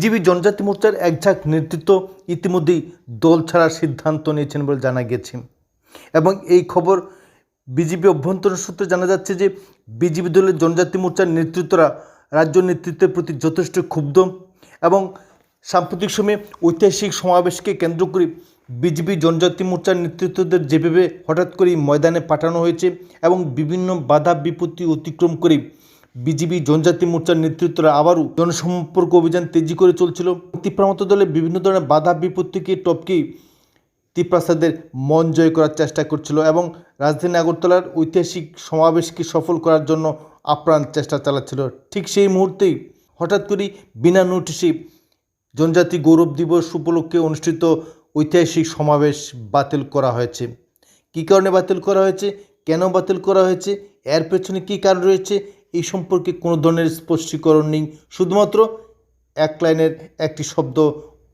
BJP জনজাতি মোর্চার একঝাঁক নেতৃত্ব ইতিমধ্যেই দল ছাড়ার সিদ্ধান্ত নিয়েছেন বলে জানা গেছে। এবং এই খবর বিজেপি অভ্যন্তরীণ সূত্রে জানা যাচ্ছে যে, বিজেপি দলের জনজাতি মোর্চার নেতৃত্বরা রাজ্য নেতৃত্বের প্রতি যথেষ্ট ক্ষুব্ধ এবং সাম্প্রতিক সময়ে ঐতিহাসিক সমাবেশকে কেন্দ্র করে বিজেপি জনজাতি মোর্চার নেতৃত্বদের যেভাবে হঠাৎ করেই ময়দানে পাঠানো হয়েছে এবং বিভিন্ন বাধা বিপত্তি অতিক্রম করে বিজেপি জনজাতি মোর্চার নেতৃত্বরা আবারও জনসম্পর্ক অভিযান তেজি করে চলছিল। তিপ্রামত দলে বিভিন্ন ধরনের বাধা বিপত্তিকে টপকে তিপ্রাসাদের মন জয় করার চেষ্টা করছিল এবং রাজধানী আগরতলার ঐতিহাসিক সমাবেশকে সফল করার জন্য আপ্রাণ চেষ্টা চালাচ্ছিল। ঠিক সেই মুহূর্তেই হঠাৎ করেই বিনা নোটিশে জনজাতি গৌরব দিবস উপলক্ষে অনুষ্ঠিত ঐতিহাসিক সমাবেশ বাতিল করা হয়েছে। কী কারণে বাতিল করা হয়েছে? কেন বাতিল করা হয়েছে? এর পেছনে কী কারণ রয়েছে? এই সম্পর্কে কোনো ধরনের স্পষ্টীকরণ নেই। শুধুমাত্র এক লাইনের একটি শব্দ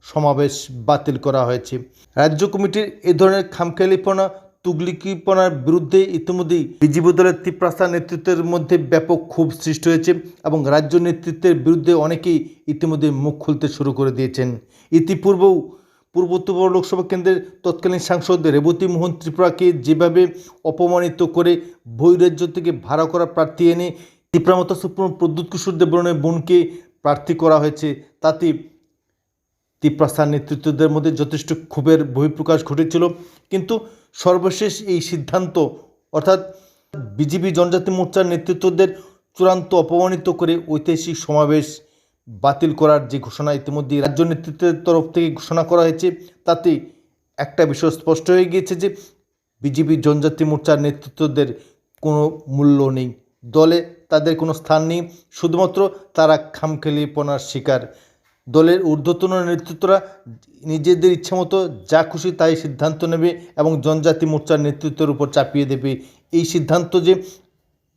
সমাবেশ বাতিল করা হয়েছে। রাজ্য কমিটির এ ধরনের খামখেয়ালিপনা, তুগলিকিপনার বিরুদ্ধে ইতিমধ্যেই বিজেপি দলের তিপ্রাস্তা নেতৃত্বের মধ্যে ব্যাপক ক্ষোভ সৃষ্টি হয়েছে এবং রাজ্য নেতৃত্বের বিরুদ্ধে অনেকেই ইতিমধ্যে মুখ খুলতে শুরু করে দিয়েছেন। ইতিপূর্বেও পূর্ব লোকসভা কেন্দ্রের তৎকালীন সাংসদ রেবতী মোহন ত্রিপুরাকে যেভাবে অপমানিত করে বহিরাজ্য থেকে ভাড়া করা প্রার্থী এনে ত্রিপুরামতা সুপ্রিম প্রদ্যুৎ কিশোর দেববর্মনের বোনকে প্রার্থী করা হয়েছে। তাতে তিপ্রাস্তার নেতৃত্বদের মধ্যে যথেষ্ট ক্ষোভের বহিঃপ্রকাশ ঘটেছিল। কিন্তু সর্বশেষ এই সিদ্ধান্ত, অর্থাৎ বিজেপি জনজাতি মোর্চার নেতৃত্বদের চূড়ান্ত অপমানিত করে ঐতিহাসিক সমাবেশ বাতিল করার যে ঘোষণা ইতিমধ্যে রাজ্য নেতৃত্বের তরফ থেকে ঘোষণা করা হয়েছে, তাতে একটা বিষয় স্পষ্ট হয়ে গিয়েছে যে বিজেপি জনজাতি মোর্চার নেতৃত্বদের কোনো মূল্য নেই। দলে তাদের কোনো স্থান নেই। শুধুমাত্র তারা খামখেলিপনার শিকার। দলের ঊর্ধ্বতন নেতৃত্বরা নিজেদের ইচ্ছামতো যা খুশি তাই সিদ্ধান্ত নেবে এবং জনজাতি মোর্চার নেতৃত্বের উপর চাপিয়ে দেবে। এই সিদ্ধান্ত যে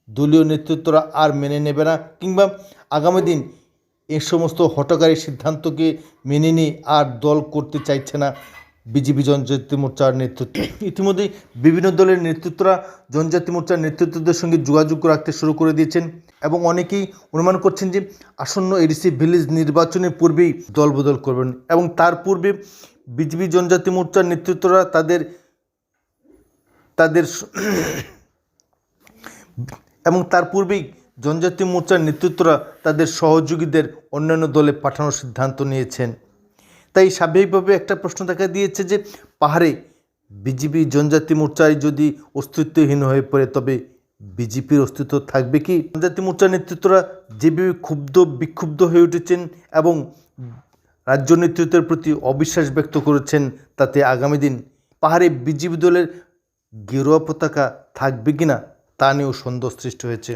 দলীয় নেতৃত্বরা আর মেনে নেবে না কিংবা আগামী দিন এই সমস্ত হটকারী সিদ্ধান্তকে মেনে নিয়ে আর দল করতে চাইছে না বিজেপি জনজাতি মোর্চার নেতৃত্ব, ইতিমধ্যেই বিভিন্ন দলের নেতৃত্বরা জনজাতি মোর্চার নেতৃত্বদের সঙ্গে যোগাযোগ রাখতে শুরু করে দিয়েছেন এবং অনেকেই অনুমান করছেন যে আসন্ন এডিসি ভিলেজ নির্বাচনের পূর্বেই দলবদল করবেন এবং তার পূর্বে বিজেপি জনজাতি মোর্চার নেতৃত্বরা তাদের তাদের এবং তার পূর্বেই জনজাতি মোর্চার নেতৃত্বরা তাদের সহযোগীদের অন্যান্য দলে পাঠানোর সিদ্ধান্ত নিয়েছেন। তাই স্বাভাবিকভাবে একটা প্রশ্ন দেখা দিয়েছে যে পাহাড়ে বিজেপি জনজাতি মোর্চায় যদি অস্তিত্বহীন হয়ে পড়ে, তবে বিজেপির অস্তিত্ব থাকবে কি? জনজাতি মোর্চার নেতৃত্বরা যেভাবে ক্ষুব্ধ, বিক্ষুব্ধ হয়ে উঠেছেন এবং রাজ্য নেতৃত্বের প্রতি অবিশ্বাস ব্যক্ত করেছেন, তাতে আগামী দিন পাহাড়ে বিজেপি দলের গেরুয়া পতাকা থাকবে কিনা, তা নিয়েও সন্দেহ সৃষ্টি হয়েছে।